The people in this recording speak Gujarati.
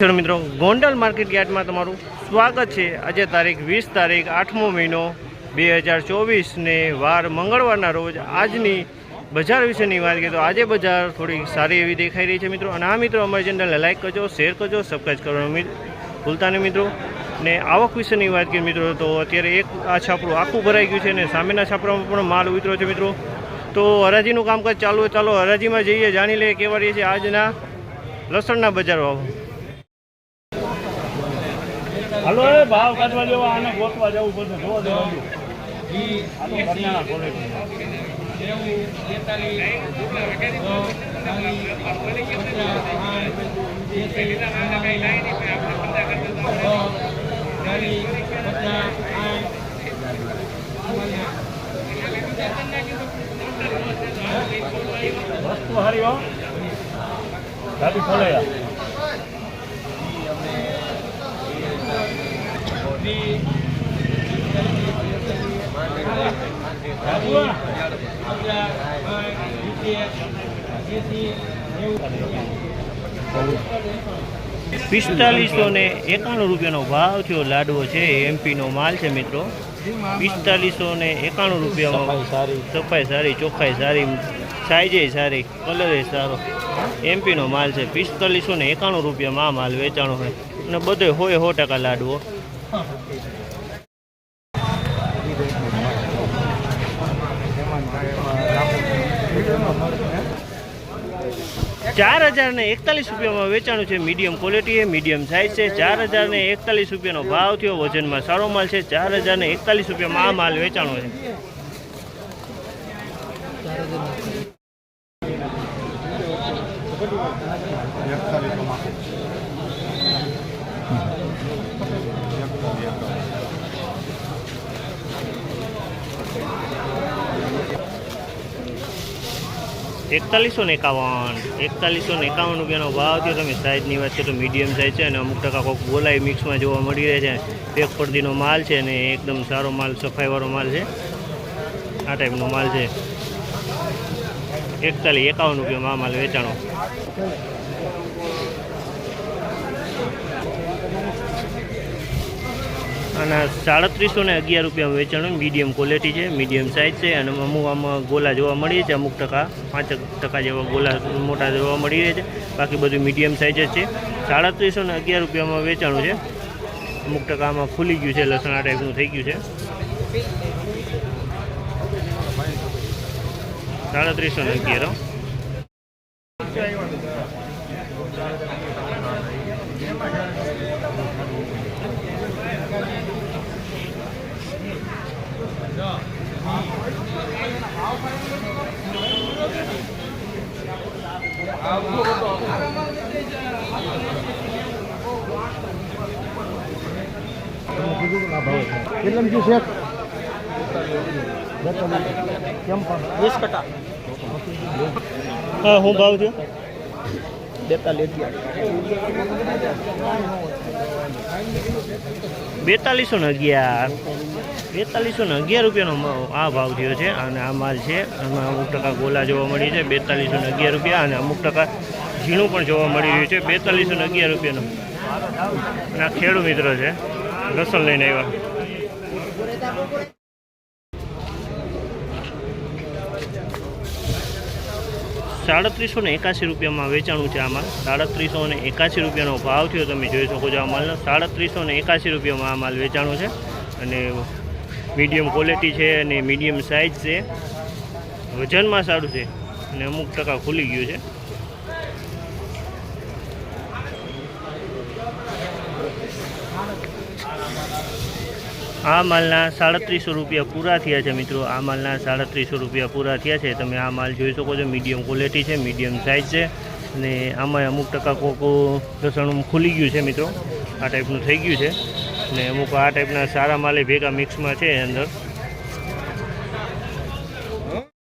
મિત્રો, ગોંડલ માર્કેટ યાર્ડમાં તમારું સ્વાગત છે. આજે તારીખ વીસ તારીખ, આઠમો મહિનો બે હજાર ચોવીસને વાર મંગળવારના રોજ આજની બજાર વિશેની વાત કરીએ તો આજે બજાર થોડી સારી એવી દેખાઈ રહી છે મિત્રો. અને આ મિત્રો, અમારી ચેનલને લાઇક કરજો શેર કરજો સબસ્ક્રાઈબ કરવાનું ભૂલતા નહીં મિત્રો. ને આવક વિશેની વાત કરીએ મિત્રો, તો અત્યારે એક આ છાપરું આખું ભરાઈ ગયું છે અને સામેના છાપરામાં પણ માલ ઉતર્યો છે મિત્રો. તો હરાજીનું કામકાજ ચાલુ ચાલો હરાજીમાં જઈએ, જાણી લઈએ કેવા રહીએ છે આજના લસણના બજાર ભાવ. હાલો, એ ભાવ કાઢવા જેવા આને ગોતવા જવું પડશે જોવા દેવાનું વસ્તુ હારી હો. ગાડી ખોલાયા. પિસ્તાલીસો ને એકાણું રૂપિયાનો ભાવ થયો લાડવો છે એમપીનો માલ છે મિત્રો. પિસ્તાલીસો ને એકાણું રૂપિયામાં સારી. સફાઈ સારી ચોખ્ખાઈ સારી સાઈઝે સારી કલરે સારો. એમપીનો માલ છે પિસ્તાલીસો ને એકાણું રૂપિયામાં આ માલ વેચાણો હોય અને બધે હોય સો ટકા લાડવો. ચાર હજાર ને એકતાલીસ રૂપિયામાં વેચાણું છે. મીડિયમ ક્વોલિટી મીડિયમ સાઇઝ છે. ચાર હજાર ને એકતાલીસ રૂપિયાનો ભાવ થયો. વજનમાં સારો માલ છે. ચાર હજાર ને એકતાલીસ રૂપિયામાં આ માલ વેચાણો છે. એકતાલીસો ને એકાવન. એકતાલીસો ને એકાવન રૂપિયાનો ભાવ થયો. તમે સાઇઝની વાત કરીએ તો મીડિયમ સાઇઝ છે અને અમુક ટકા કોઈક બોલાય મિક્સમાં જોવા મળી રહે છે. પેક પડદીનો માલ છે અને એકદમ સારો માલ, સફાઈવાળો માલ છે. આ ટાઈપનો માલ છે. એકતાલીસ એકાવન રૂપિયામાં આ માલ વેચાણો. અને સાડત્રીસો ને અગિયાર રૂપિયા વેચાણું મીડિયમ ક્વોલિટી છે મીડિયમ સાઇઝ છે અને અમુક આમાં ગોલા જોવા મળી છે, અમુક ટકા, પાંચ ટકા જેવા ગોલા મોટા જોવા મળી રહે છે. બાકી બધું મીડિયમ સાઇઝ જ છે. સાડત્રીસો ને અગિયાર રૂપિયામાં વેચાણું છે. અમુક ટકા આમાં ખુલી ગયું છે, લસણ ટાઈપનું થઈ ગયું છે. સાડત્રીસો ને અગિયાર કેટલા બીજું શેઠ કેમ પણ? વીસ કટા. હા શું ભાવ થયો બેતાલીસ બેતાલીસો ને અગિયાર. બેતાલીસો ને અગિયાર રૂપિયાનો આ ભાવ થયો છે અને આ માલ છે. આમાં અમુક ટકા ગોલા જોવા મળી છે, બેતાલીસો ને અગિયાર રૂપિયા અને અમુક ટકા ઝીણું પણ જોવા મળી રહ્યું છે, બેતાલીસો ને અગિયાર રૂપિયાનો. અને આ ખેડૂ મિત્ર છે લસણ લઈને આવ્યા. સાડત્રીસો ને એકાસી રૂપિયામાં વેચાણું છે આમાં. સાડત્રીસો ને એકાસી રૂપિયાનો ભાવ થયો, તમે જોઈ શકો છો આ માલનો. સાડત્રીસો ને એકાસી રૂપિયામાં આ માલ વેચાણો છે. અને મીડિયમ ક્વોલિટી છે અને મીડિયમ સાઇઝ છે. વજનમાં સારું છે. અને અમુક ટકા ખુલી ગયું છે. આ માલના સાડત્રીસો રૂપિયા પૂરા થયા છે મિત્રો. આ માલના સાડત્રીસો રૂપિયા પૂરા થયા છે. તમે આ માલ જોઈ શકો છો. મીડિયમ ક્વોલિટી છે, મીડિયમ સાઇઝ છે. અને આમાં અમુક ટકા કોકો લસણ ખુલી ગયું છે મિત્રો. આ ટાઈપનું થઈ ગયું છે. અને અમુક આ ટાઈપના સારા માલે ભેગા મિક્સમાં છે અંદર.